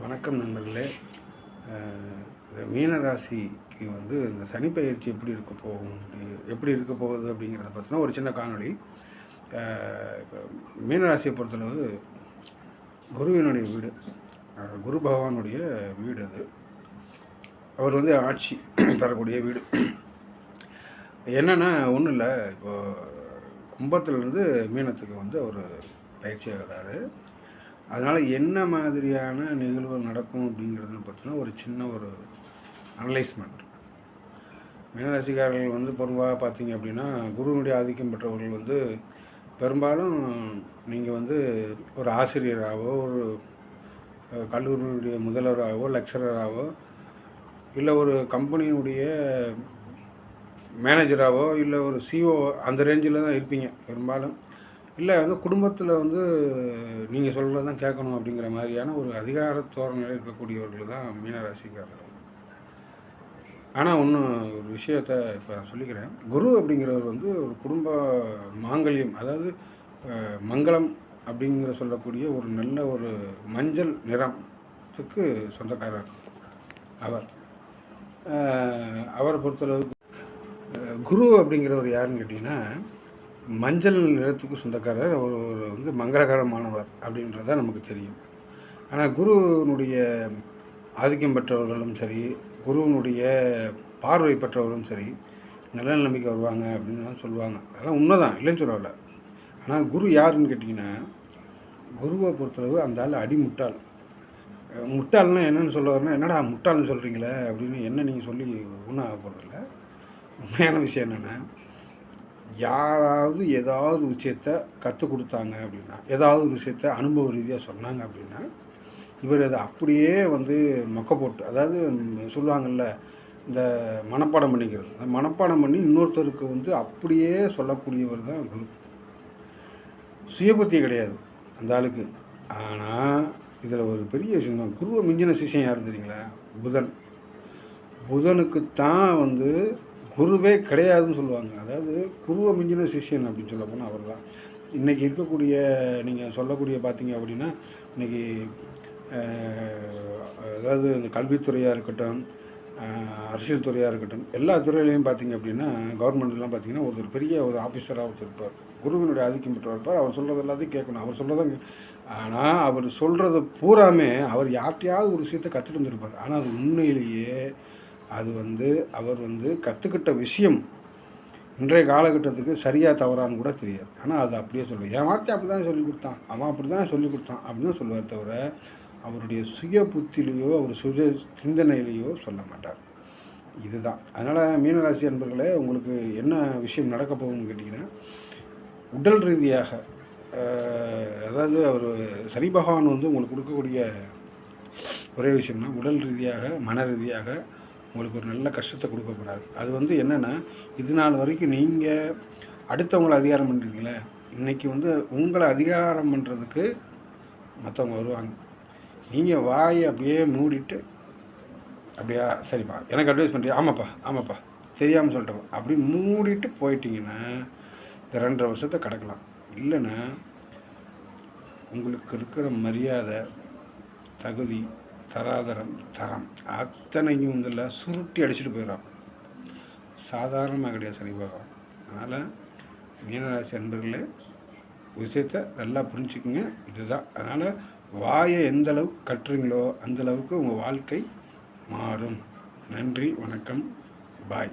வணக்கம் நண்பர்களே. இந்த மீனராசிக்கு வந்து இந்த சனி பயிற்சி எப்படி இருக்க போகும் அப்படி- எப்படி இருக்க போகுது அப்படிங்கிறத பற்றின ஒரு சின்ன காணொலி மீனராசியை பொறுத்தளவு குருவினுடைய வீடு குரு பகவானுடைய வீடு அது. அவர் வந்து ஆட்சி தரக்கூடிய வீடு. என்னென்னா ஒன்றும் இல்லை இப்போது கும்பத்துலேருந்து மீனத்துக்கு வந்து அவர் பயிற்சி ஆகிறாரு. அதனால் என்ன மாதிரியான நிகழ்வுகள் நடக்கும் அப்படிங்கிறது பார்த்தீங்கன்னா ஒரு சின்ன ஒரு அனலைஸ்மெண்ட் மீனராசிக்காரர்கள் வந்து பொதுவாக பார்த்தீங்க அப்படின்னா குருவினுடைய ஆதிக்கம் பெற்றவர்கள் வந்து பெரும்பாலும் நீங்கள் வந்து ஒரு ஆசிரியராகவோ ஒரு கல்லூரியினுடைய முதல்வராகவோ லெக்சரராகவோ இல்லை ஒரு கம்பெனியினுடைய மேனேஜராகவோ இல்லை ஒரு சிஓ அந்த ரேஞ்சில் தான் இருப்பீங்க. பெரும்பாலும் இல்லை வந்து குடும்பத்தில் வந்து நீங்கள் சொல்கிறது தான் கேட்கணும் அப்படிங்கிற மாதிரியான ஒரு அதிகார தோரணையில் இருக்கக்கூடியவர்கள் தான் மீனராசிக்காரர்கள். ஆனால் ஒன்று ஒரு விஷயத்த இப்போ நான் சொல்லிக்கிறேன். குரு அப்படிங்கிறவர் வந்து ஒரு குடும்ப மாங்கல்யம் அதாவது மங்களம் அப்படிங்கிற சொல்லக்கூடிய ஒரு நல்ல ஒரு மஞ்சள் நிறத்துக்கு சொந்தக்காரர் அவர். அவரை பொறுத்தளவுக்கு குரு அப்படிங்கிறவர் யாருன்னு கேட்டிங்கன்னா மஞ்சள் நிறத்துக்கு சொந்தக்காரர் அவர் ஒரு வந்து மங்களகரமானவர் அப்படின்றத நமக்கு தெரியும். ஆனால் குருவினுடைய ஆதிக்கம் பெற்றவர்களும் சரி குருவினுடைய பார்வை பெற்றவர்களும் சரி நல்ல நிலைமைக்கு வருவாங்க அப்படின்னு சொல்லுவாங்க. அதெல்லாம் உண்மைதான் இல்லைன்னு சொல்லலை ஆனால் குரு யாருன்னு கேட்டிங்கன்னா குருவை பொறுத்தளவு அந்த ஆள் அடி முட்டாள் முட்டாள்னா என்னன்னு சொல்ல வரேன்னா என்னடா முட்டாள்னு சொல்கிறீங்களே அப்படின்னு என்ன நீங்கள் சொல்லி ஒன்றும் ஆக போகிறதில்ல உண்மையான விஷயம் என்னென்னா யாராவது ஏதாவது விஷயத்த கற்றுக் கொடுத்தாங்க அப்படின்னா ஏதாவது ஒரு விஷயத்த அனுபவ ரீதியாக சொன்னாங்க அப்படின்னா இவர் அதை அப்படியே வந்து மொக்க போட்டு அதாவது சொல்லுவாங்கள்ல சொல்லுவாங்கல்ல இந்த மனப்பாடம் பண்ணிக்கிறது. அந்த மனப்பாடம் பண்ணி இன்னொருத்தருக்கு வந்து அப்படியே சொல்லக்கூடியவர் தான் குரு. சுயபுத்தி கிடையாது அந்த ஆளுக்கு. ஆனால் இதில் ஒரு பெரிய விஷயம் தான். குருவை மிஞ்சின சிஷியம் யார் தெரியுங்களா? புதன். புதனுக்கு தான் வந்து குருவே கிடையாதுன்னு சொல்லுவாங்க. அதாவது குருவை மிஞ்சின சிஷியன் அப்படின்னு சொல்ல போனால் அவர் தான். இன்றைக்கி இருக்கக்கூடிய நீங்கள் சொல்லக்கூடிய பார்த்தீங்க அப்படின்னா இன்றைக்கி அதாவது இந்த கல்வித்துறையாக இருக்கட்டும் அரசியல் துறையாக இருக்கட்டும் எல்லா துறையிலையும் பார்த்தீங்க அப்படின்னா கவர்மெண்ட்லாம் பார்த்தீங்கன்னா ஒருத்தர் பெரிய ஒரு ஆஃபீஸராக ஒருத்தர் இருப்பார். குருவினுடைய ஆதிக்கம் பெற்றவர் இருப்பார். அவர் சொல்கிறது எல்லாத்தையும் கேட்கணும். அவர் சொல்கிறதாங்க ஆனால் அவர் சொல்கிறது பூராமே அவர் யார்கிட்டையாவது ஒரு விஷயத்தை கற்றுட்டு வந்திருப்பார். ஆனால் அது உண்மையிலேயே அது வந்து அவர் வந்து கற்றுக்கிட்ட விஷயம் இன்றைய காலகட்டத்துக்கு சரியாக தவறான்னு கூட தெரியாது. ஆனால் அது அப்படியே சொல்லுவார் என் வார்த்தை அப்படி தான் சொல்லி கொடுத்தான் அவன் அப்படி தான் சொல்லி கொடுத்தான் அப்படின்னு தான் சொல்லுவார் தவிர அவருடைய சுய புத்திலேயோ அவர் சுய சிந்தனையிலேயோ சொல்ல மாட்டார். இதுதான். அதனால் மீனராசி அன்பர்களே உங்களுக்கு என்ன விஷயம் நடக்க போகும்னு கேட்டிங்கன்னா உடல் ரீதியாக அதாவது அவர் சனி பகவான் வந்து உங்களுக்கு கொடுக்கக்கூடிய ஒரே விஷயம்னா உடல் ரீதியாக மன ரீதியாக உங்களுக்கு ஒரு நல்ல கஷ்டத்தை கொடுக்க போகிறாரு அது வந்து என்னென்னா இது நாள் வரைக்கும் நீங்கள் அடுத்தவங்களை அதிகாரம் பண்ணுறீங்களே இன்றைக்கி வந்து உங்களை அதிகாரம் பண்ணுறதுக்கு மற்றவங்க வருவாங்க. நீங்கள் வாயை அப்படியே மூடிட்டு அப்படியா சரிப்பா எனக்கு அட்வைஸ் பண்ணுறியா ஆமாப்பா ஆமாப்பா தெரியாமல் சொல்லிட்டப்பா அப்படி மூடிட்டு போயிட்டீங்கன்னா இந்த ரெண்டரை வருஷத்தை கிடக்கலாம். இல்லைன்னா உங்களுக்கு இருக்கிற மரியாதை தகுதி தராதரம் தரம். அத்தனையும் இதில் சுருட்டி அடிச்சுட்டு போயிடும் சாதாரணமாக கிடையாது சனி பகவான். அதனால் மீனராசி அன்பர்களே விஷயத்தை நல்லா புரிஞ்சுக்குங்க. இதுதான். அதனால் வாயை எந்த அளவுக்கு கட்டுறீங்களோ அந்த அளவுக்கு உங்கள் வாழ்க்கை மாறும். நன்றி வணக்கம். பாய்.